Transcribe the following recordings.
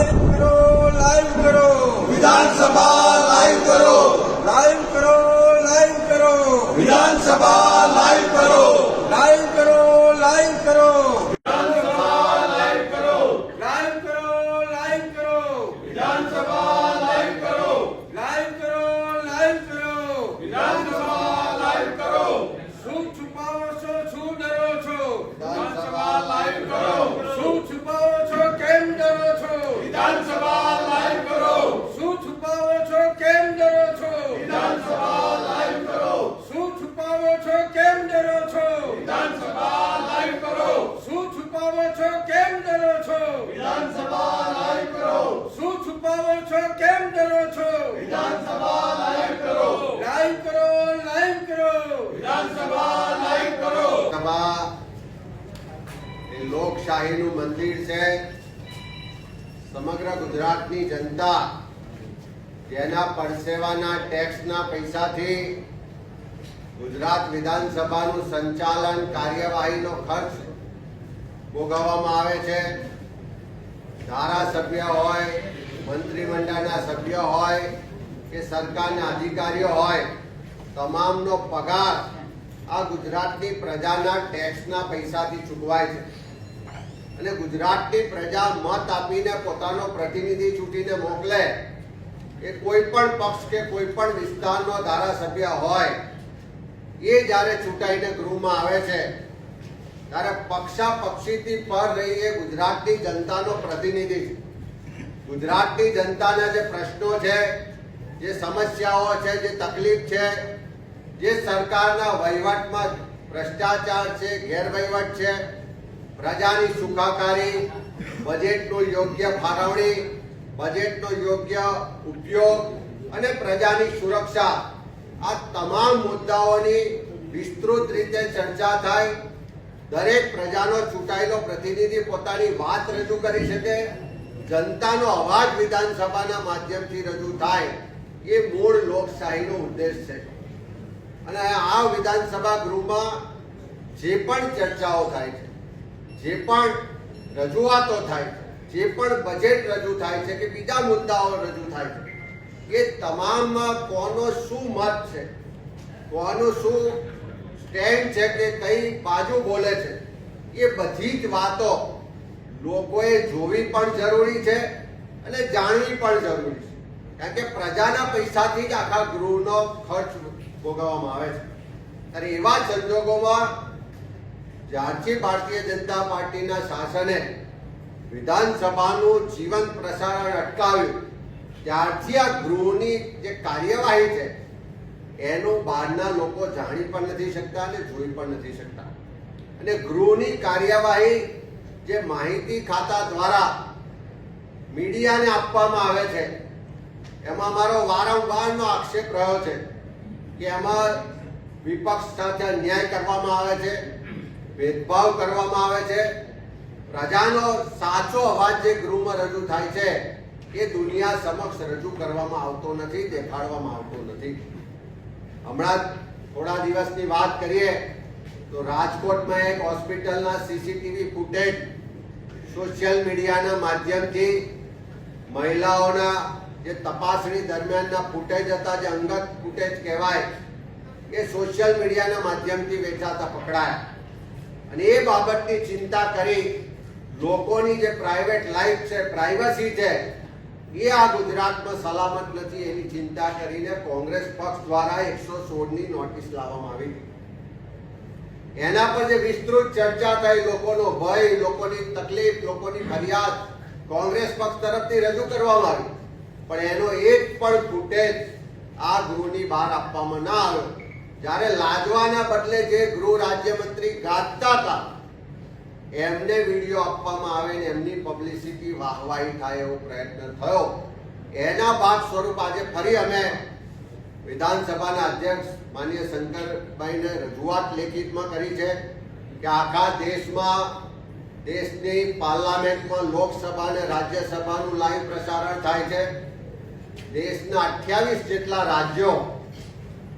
Live કરો છો કેમ કરો છો? વિધાનસભા લાઈવ કરો. લાઈવ કરો લાઈવ કરો. વિધાનસભા લાઈવ કરો. સભા એ લોકશાહીનું મંદિર છે. સમગ્ર ગુજરાતની જનતા જેના પરસેવાના ટેક્સના પૈસાથી ગુજરાત વિધાનસભાનું સંચાલન કાર્યવાહીનો ખર્ચ ભોગવવામાં આવે છે. ધારાસભ્ય હોય મંત્રીમંડળના સભ્ય હોય કે સરકારના અધિકારીઓ હોય, તમામનો પગાર આ ગુજરાતની પ્રજાના ટેક્સના પૈસાથી ચૂકવાય છે. અને ગુજરાતની પ્રજા મત આપીને પોતાનો પ્રતિનિધિ ચૂંટીને મોકલે એ કોઈ પણ પક્ષ કે કોઈ પણ વિસ્તારનો ધારાસભ્ય હોય, એ જ્યારે ચૂંટાઈને ગૃહમાં આવે છે, ત્યારે પક્ષા પક્ષીથી પર રહી એ ગુજરાતની જનતાનો પ્રતિનિધિ. છે ગુજરાતની જનતાના જે પ્રશ્નો છે, જે સમસ્યાઓ છે, જે તકલીફ છે, જે સરકારના વહીવટમાં ભ્રષ્ટાચાર છે, ગેરવહીવટ છે, પ્રજાની સુખાકારી, બજેટનું યોગ્ય ફાળવણી, બજેટનો યોગ્ય ઉપયોગ અને પ્રજાની સુરક્ષા, આ તમામ મુદ્દાઓની વિસ્તૃત રીતે ચર્ચા થાય. દરેક પ્રજાનો ચૂંટાયેલો પ્રતિનિધિ પોતાની વાત રજૂ કરી શકે. જનતાનો અવાજ વિધાનસભાના માધ્યમથી રજૂ થાય એ મૂળ લોકશાહીનો ઉદ્દેશ છે. અને આ વિધાનસભા ગૃહમાં જે પણ ચર્ચાઓ થાય છે, જે પણ રજૂઆતો થાય છે, જે પણ બજેટ રજૂ થાય છે કે બીજા મુદ્દાઓ રજૂ થાય છે, એ તમામમાં કોનો શું મત છે, કોનું શું સ્ટેન્ડ છે કે કઈ બાજુ બોલે છે, એ બધી જ વાતો લોકોએ જોવી પણ જરૂરી છે અને જાણવી પણ જરૂરી છે. કારણ કે પ્રજાના પૈસાથી જ આખા ગૃહનો ખર્ચ ભોગવવામાં આવે છે. ત્યારે એવા સંજોગોમાં જ્યારથી ભારતીય જનતા પાર્ટીના શાસને વિધાનસભાનું જીવન પ્રસારણ અટકાવ્યું, ત્યારથી આ ગૃહની જે કાર્યવાહી છે, એનું બહારના લોકો જાણી પણ નથી શકતા અને જોઈ પણ નથી શકતા. અને ગૃહની કાર્યવાહી જે માહિતી ખાતા દ્વારા મીડિયાને આપવામાં આવે છે, એમાં મારો વારંવારનો આક્ષેપ રહ્યો છે કે એમાં વિપક્ષ સાથે અન્યાય કરવામાં આવે છે, ભેદભાવ કરવામાં આવે છે. પ્રજાનો સાચો અવાજ જે ગૃહમાં રજૂ થાય છે, એ દુનિયા સમક્ષ રજૂ કરવામાં આવતો નથી, દેખાડવામાં આવતો નથી. હમણાં થોડા દિવસની વાત કરીએ, તો રાજકોટમાં એક હોસ્પિટલના સીસીટીવી ફૂટેજ સોશિયલ મીડિયાના માધ્યમથી મહિલાઓના જે તપાસણી દરમિયાનના ફૂટેજ હતા, જે અંગત ફૂટેજ કહેવાય, એ સોશિયલ મીડિયાના માધ્યમથી વેચાતા પકડાયા. અને એ બાબતની ચિંતા કરી લોકોની જે પ્રાઇવેટ લાઈફ છે, પ્રાઇવસી છે, એ આ ગુજરાતમાં સલામત નથી એની ચિંતા કરીને કોંગ્રેસ પક્ષ દ્વારા એકસો સોળની નોટિસ લાવવામાં આવી. એના પર જે વિસ્તૃત ચર્ચા થઈ, લોકોનો ભય, લોકોની તકલીફ, લોકોની ફરિયાદ, કોંગ્રેસ પક્ષ તરફથી રજૂ કરવામાં આવી. પણ એનો એક પણ ફૂટેજ આ ગૃહની બહાર આપવામાં ના આવ્યો. જ્યારે લાજવાના બદલે જે ગૃહ રાજ્યમંત્રી ગાજતા હતા, એમને વીડિયો આપવામાં આવે ને એમની પબ્લિસિટી વાહવાહી થાય એવો પ્રયત્ન થયો. એના ભાગ સ્વરૂપ આજે ફરી અમે વિધાનસભાના અધ્યક્ષ માનીય શંકરભાઈને રજૂઆત લેખિતમાં કરી છે કે આખા દેશમાં, દેશની પાર્લામેન્ટમાં લોકસભા અને રાજ્યસભાનું લાઈવ પ્રસારણ થાય છે. દેશના અઠ્યાવીસ જેટલા રાજ્યો,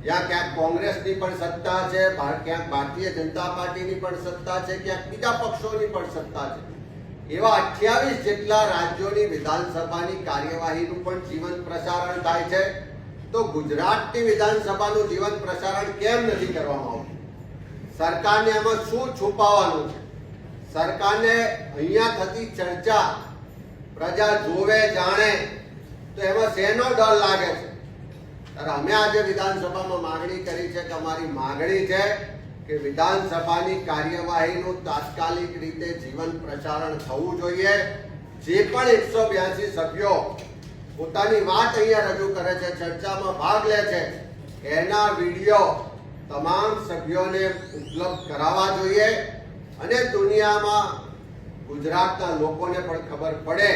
જ્યાં ક્યાંક કોંગ્રેસની પણ સત્તા છે ક્યાંક ભારતીય જનતા પાર્ટીની પણ સત્તા છે, ક્યાંક બીજા પક્ષોની પણ સત્તા છે. એવા અઠ્યાવીસ જેટલા રાજ્યોની વિધાનસભાની કાર્યવાહીનું પણ જીવંત પ્રસારણ થાય છે. તો ગુજરાતની વિધાનસભાનું જીવન પ્રસારણ કેમ નથી કરવામાં આવતું? સરકારને એમાં શું છુપાવવાનું છે? સરકારને અહીંયા થતી ચર્ચા પ્રજા જોવે, જાણે, તો એમાં શેનો ડર લાગે છે? ત્યારે અમે આજે વિધાનસભામાં માંગણી કરી છે કે અમારી માગણી છે કે વિધાનસભાની કાર્યવાહીનું તાત્કાલિક રીતે જીવન પ્રસારણ થવું જોઈએ. જે પણ એકસો બ્યાસી સભ્યો પોતાની વાત અહીંયા રજૂ કરે છે, ચર્ચામાં ભાગ લે છે. એના વીડિયો તમામ સભ્યોને ઉપલબ્ધ કરાવવા જોઈએ અને દુનિયામાં ગુજરાતના લોકોને પણ ખબર પડે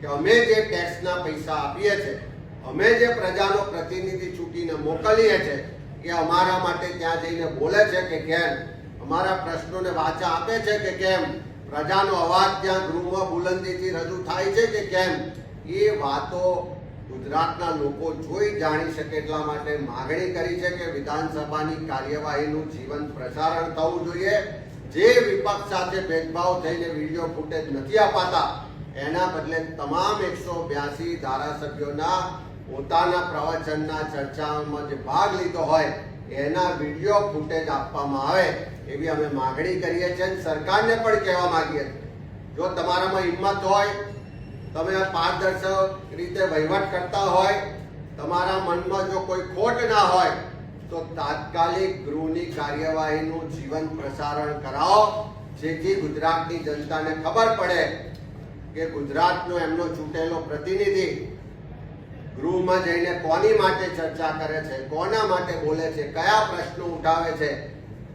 કે અમે જે ટેક્સના પૈસા આપીએ છીએ, અમે જે પ્રજાનો પ્રતિનિધિ ચૂંટીને મોકલીએ છીએ, એ અમારા માટે ત્યાં જઈને બોલે છે કે કેમ? અમારા પ્રશ્નોને વાચા આપે છે કે કેમ? પ્રજાનો અવાજ ત્યાં ગૃહમાં બુલંદીથી રજૂ થાય છે કે કેમ? એ વાતો ગુજરાતના લોકો જોઈ જાણી શકે એટલા માટે માગણી કરી છે કે વિધાનસભાની કાર્યવાહીનું જીવંત પ્રસારણ થવું જોઈએ. જે વિપક્ષ સાથે ભેદભાવ થઈને વીડિયો ફૂટેજ નથી અપાતા, એના બદલે તમામ એકસો બ્યાસી ધારાસભ્યોના પોતાના પ્રવચનના ચર્ચામાં જે ભાગ લીધો હોય, એના વીડિયો ફૂટેજ આપવામાં આવે એવી અમે માગણી કરીએ છીએ સરકારને પણ કહેવા માંગીએ જો તમારામાં હિંમત હોય તમે પારદર્શક રીતે વહીવટ કરતા હોય, તમારા મનમાં જો કોઈ ખોટ ના હોય, તો તાત્કાલિક ગૃહની કાર્યવાહીનું જીવન પ્રસારણ કરાવો, જેથી ગુજરાતની જનતાને ખબર પડે કે ગુજરાતનો એમનો ચૂંટેલો પ્રતિનિધિ ગૃહમાં જઈને કોની માટે ચર્ચા કરે છે, કોના માટે બોલે છે, કયા પ્રશ્નો ઉઠાવે છે,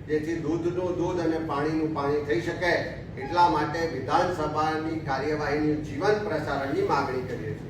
જેથી દૂધનું દૂધ અને પાણીનું પાણી થઈ શકે. એટલા માટે વિધાનસભાની કાર્યવાહીની જીવન પ્રસારણની માગણી કરીએ છીએ.